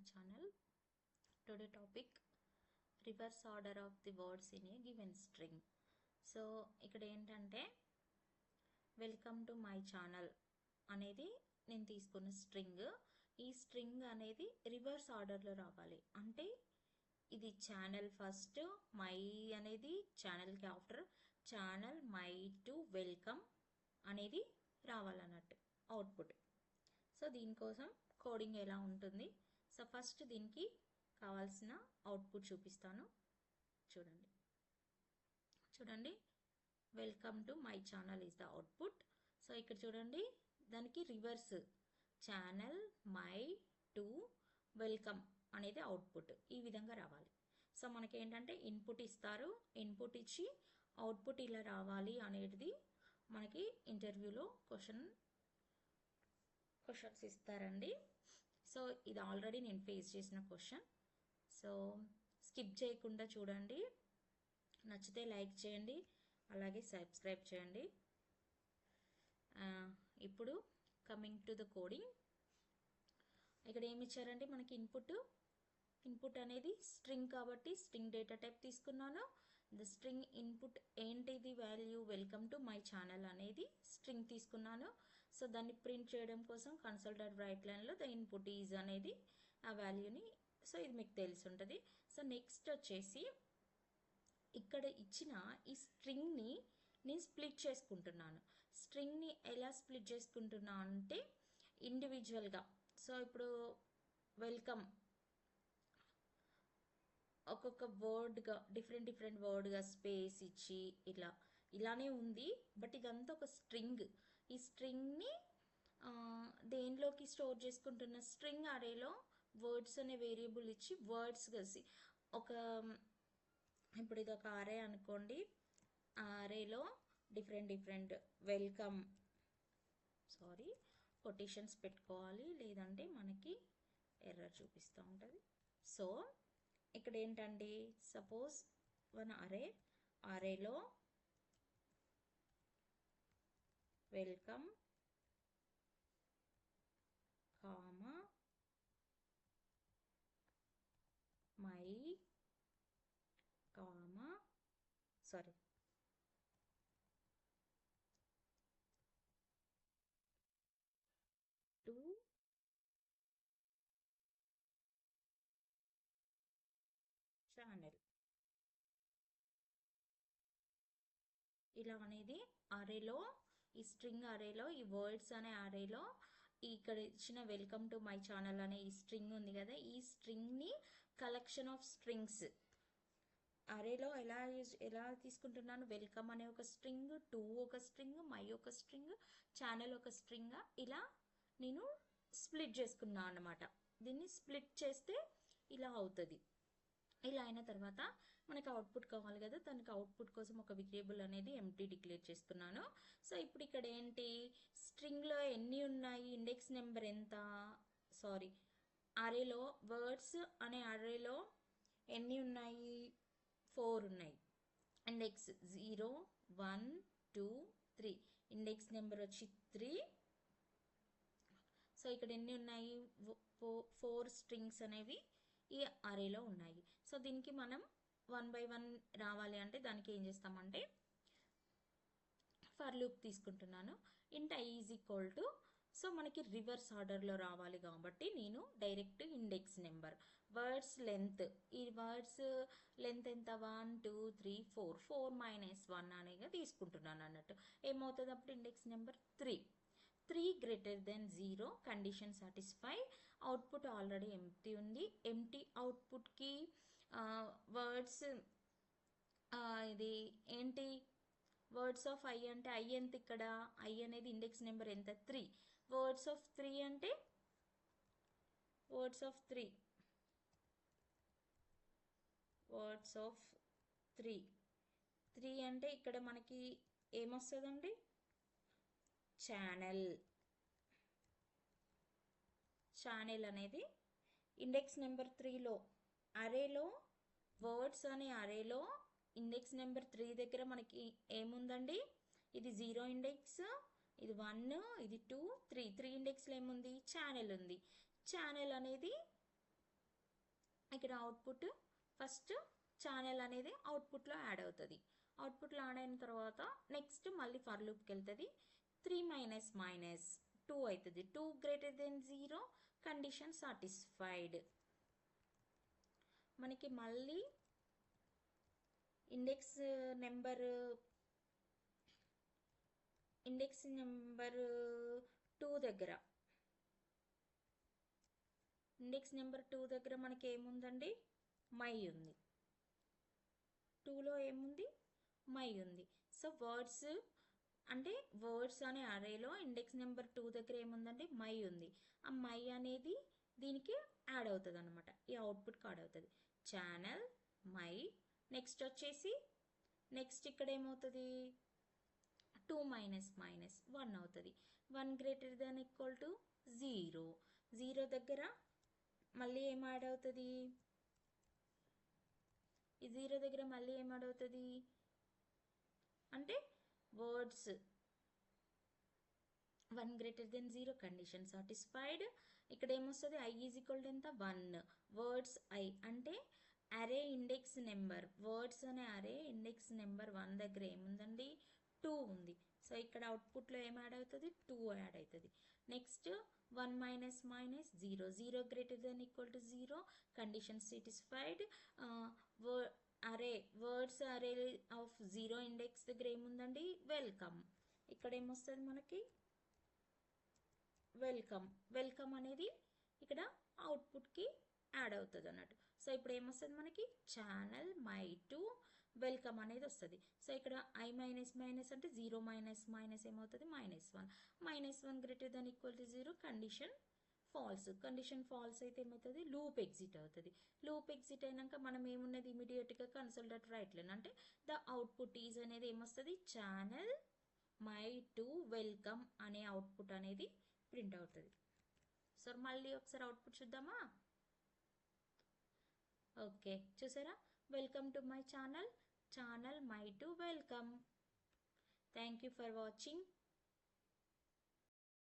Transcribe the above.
my channel. Today topic reverse order of the words in a given string. So ఇక్కడ ఏంటంటే welcome to my channel అనేది నేను తీసుకున్న string ఈ string అనేది రివర్స్ ఆర్డర్లో రావాలి అంటే ఇది ఛానల్ ఫస్ట్ మై అనేది ఛానల్కి after channel my to welcome అనేది రావాలన్నట్టు అవుట్పుట్ సో దీనికోసం కోడింగ్ ఎలా ఉంటుంది సో ఫస్ట్ దీనికి కావాల్సిన అవుట్పుట్ చూపిస్తాను. చూడండి. చూడండి. Welcome to my channel is the output so ఇక్కడ చూడండి. దానికి reverse channel my to welcome అనేది అవుట్పుట్ ఈ విధంగా రావాలి. సో మనకి ఏంటంటే ఇన్పుట్ ఇస్తారు. ఇన్పుట్ ఇచ్చి అవుట్పుట్ ఇలా రావాలి అనేది మనకి ఇంటర్వ్యూలో క్వశ్చన్ క్వశ్చన్స్ ఇస్తారండి. సో ఇది ఆల్రెడీ నేను ఫేస్ చేసిన క్వశ్చన్ సో స్కిప్ చేయకుండా చూడండి. నచ్చితే లైక్ చేయండి. అలాగే సబ్స్క్రైబ్ చేయండి. ఇప్పుడు కమింగ్ టు ద కోడింగ్ ఇక్కడ ఏమి ఇచ్చారంటే మనకి ఇన్పుట్ ఇన్పుట్ అనేది స్ట్రింగ్ కాబట్టి స్ట్రింగ్ డేటా టైప్ తీసుకున్నాను. ద స్ట్రింగ్ ఇన్పుట్ ఏంటిది? Value welcome to my channel అనేది స్ట్రింగ్ తీసుకున్నాను. సో దాన్ని ప్రింట్ చేయడం కోసం కన్సల్టెడ్ రైట్ లైన్లో ద ఇన్పుట్ ఈజ్ అనేది ఆ వాల్యూని సో ఇది మీకు తెలిసి ఉంటుంది. సో నెక్స్ట్ వచ్చేసి ఇక్కడ ఇచ్చిన ఈ స్ట్రింగ్ని నేను స్ప్లిట్ చేసుకుంటున్నాను. స్ట్రింగ్ని ఎలా స్ప్లిట్ చేసుకుంటున్నా అంటే ఇండివిజువల్గా సో ఇప్పుడు వెల్కమ్ ఒక్కొక్క వర్డ్గా డిఫరెంట్ డిఫరెంట్ వర్డ్గా స్పేస్ ఇచ్చి ఇలా ఇలానే ఉంది బట్ ఇదంతా ఒక స్ట్రింగ్. ఈ స్ట్రింగ్ని దేనిలోకి స్టోర్ చేసుకుంటున్న స్ట్రింగ్ అరేలో వర్డ్స్ అనే వేరియబుల్ ఇచ్చి వర్డ్స్ కలిసి ఒక ఇప్పుడు ఇది ఒక ఆరే అనుకోండి. ఆ different different welcome sorry quotations పెట్టుకోవాలి. లేదంటే మనకి ఎర్రర్ చూపిస్తూ ఉంటుంది. సో ఇక్కడ ఏంటండి? Suppose one array అరేలో welcome comma my comma sorry. To channel. ఇలా అనేది అరేలో ఈ స్ట్రింగ్ అరేలో ఈ వర్డ్స్ అనే అరేలో ఇక్కడ ఇచ్చిన వెల్కమ్ టు మై ఛానల్ అనే ఈ స్ట్రింగ్ ఉంది కదా ఈ స్ట్రింగ్ని కలెక్షన్ ఆఫ్ స్ట్రింగ్స్. అరేలో ఎలా యూజ్ ఎలా తీసుకుంటున్నాను? వెల్కమ్ అనే ఒక స్ట్రింగ్ టూ ఒక స్ట్రింగ్ మై ఒక స్ట్రింగ్ ఛానల్ ఒక స్ట్రింగ్ ఇలా నేను స్ప్లిట్ చేసుకున్నాను అనమాట దీన్ని స్ప్లిట్ చేస్తే ఇలా అవుతుంది. ఇలా అయిన తర్వాత మనకి అవుట్పుట్ కావాలి కదా దానికి అవుట్పుట్ కోసం ఒక వేరియబుల్ అనేది ఎంటీ డిక్లేర్ చేస్తున్నాను. సో ఇప్పుడు ఇక్కడ ఏంటి? స్ట్రింగ్లో ఎన్ని ఉన్నాయి? ఇండెక్స్ నెంబర్ ఎంత? సారీ అరేలో వర్డ్స్ అనే అరేలో ఎన్ని ఉన్నాయి? ఫోర్ ఉన్నాయి. Index zero one two three index number వచ్చి త్రీ సో ఇక్కడ ఎన్ని ఉన్నాయి? ఫోర్ స్ట్రింగ్స్ అనేవి ఈ అరేలో ఉన్నాయి. సో దీనికి మనం వన్ బై వన్ రావాలి అంటే దానికి ఏం చేస్తామంటే ఫర్ లూప్ తీసుకుంటున్నాను. Int is equal to so మనకి రివర్స్ ఆర్డర్లో రావాలి కాబట్టి నేను direct index number words length ఈ వర్డ్స్ లెంత్ ఎంత one two three four four minus one అనేది తీసుకుంటున్నాను అన్నట్టు. ఏమవుతుంది అప్పుడు index number three three greater than zero condition satisfy output already empty ఉంది. ఎంటీ అవుట్పుట్కి వర్డ్స్ ఇది ఏంటి? వర్డ్స్ ఆఫ్ ఐ అంటే ఐ ఎంత ఇక్కడ? ఐ అనేది ఇండెక్స్ నెంబర్ ఎంత? త్రీ వర్డ్స్ ఆఫ్ త్రీ అంటే? Words of three words of three three అంటే ఇక్కడ మనకి ఏమొస్తుందండి? ఛానల్ ఛానల్ అనేది ఇండెక్స్ నెంబర్ త్రీలో అరేలో వర్డ్స్ అనే అరేలో ఇండెక్స్ నెంబర్ త్రీ దగ్గర మనకి ఏముందండి? ఇది జీరో ఇండెక్స్ ఇది వన్ ఇది టూ త్రీ త్రీ ఇండెక్స్లో ఏముంది? ఛానల్ ఉంది. ఛానల్ అనేది ఇక్కడ అవుట్పుట్ ఫస్ట్ ఛానల్ అనేది అవుట్పుట్లో యాడ్ అవుతుంది. అవుట్పుట్లో యాడ్ అయిన తర్వాత నెక్స్ట్ మళ్ళీ ఫర్ లూప్కి వెళ్తుంది. త్రీ మైనస్ మైనస్ టూ అవుతుంది. Two greater than zero condition satisfied మనకి మళ్ళీ index number index number two దగ్గర. ఇండెక్స్ నెంబర్ టూ దగ్గర మనకి ఏముందండి? మై ఉంది. టూలో ఏముంది? మై ఉంది. సో వర్డ్స్ అంటే వర్డ్స్ అనే అరేలో ఇండెక్స్ నెంబర్ టూ దగ్గర ఏముందంటే మై ఉంది. ఆ మై అనేది దీనికి యాడ్ అవుతుంది అనమాట ఈ అవుట్పుట్కి యాడ్ అవుతుంది. ఛానల్ మై నెక్స్ట్ వచ్చేసి నెక్స్ట్ ఇక్కడ ఏమవుతుంది? టూ మైనస్ మైనస్ వన్ అవుతుంది. One greater than equal to zero zero దగ్గర మళ్ళీ ఏం యాడ్ అవుతుంది? ఈ జీరో దగ్గర మళ్ళీ ఏం యాడ్ అవుతుంది? అంటే words one greater than zero condition satisfied ఇక్కడ ఏమొస్తుంది ఐ ఈజ్ ఈక్వల్ ఎంత? వన్ వర్డ్స్ ఐ అంటే అరే ఇండెక్స్ నెంబర్ వర్డ్స్ అనే అరే ఇండెక్స్ నెంబర్ వన్ దగ్గర ఏముందండి? టూ ఉంది. సో ఇక్కడ అవుట్పుట్లో ఏం యాడ్ అవుతుంది? టూ యాడ్ అవుతుంది. Next one minus minus zero zero greater than equal to zero condition satisfied array words array of zero index దగ్గర ఏముందండి? వెల్కమ్ ఇక్కడ ఏమొస్తుంది మనకి? వెల్కమ్ వెల్కమ్ అనేది ఇక్కడ అవుట్పుట్కి యాడ్ అవుతుంది అన్నట్టు. సో ఇప్పుడు ఏమొస్తుంది మనకి? ఛానల్ మై టు వెల్కమ్ అనేది వస్తుంది. సో ఇక్కడ ఐ మైనస్ మైనస్ అంటే జీరో మైనస్ మైనస్ ఏమవుతుంది? Minus one minus one greater than equal to zero condition false condition false అయితే ఏమవుతుంది? లూప్ ఎగ్జిట్ అవుతుంది. లూప్ ఎగ్జిట్ అయినాక మనం ఏమున్నది? ఇమీడియట్గా కన్సల్టెట్ అట్ రైట్ అంటే ద అవుట్పుట్ ఈజ్ అనేది ఏమొస్తుంది? ఛానల్ మై టు వెల్కమ్ అనే అవుట్పుట్ అనేది ప్రింట్ అవుతుంది. సో మళ్ళీ ఒకసారి అవుట్పుట్ చూద్దామా? ఓకే చూసారా? Welcome to my channel. Channel my to welcome. Thank you for watching.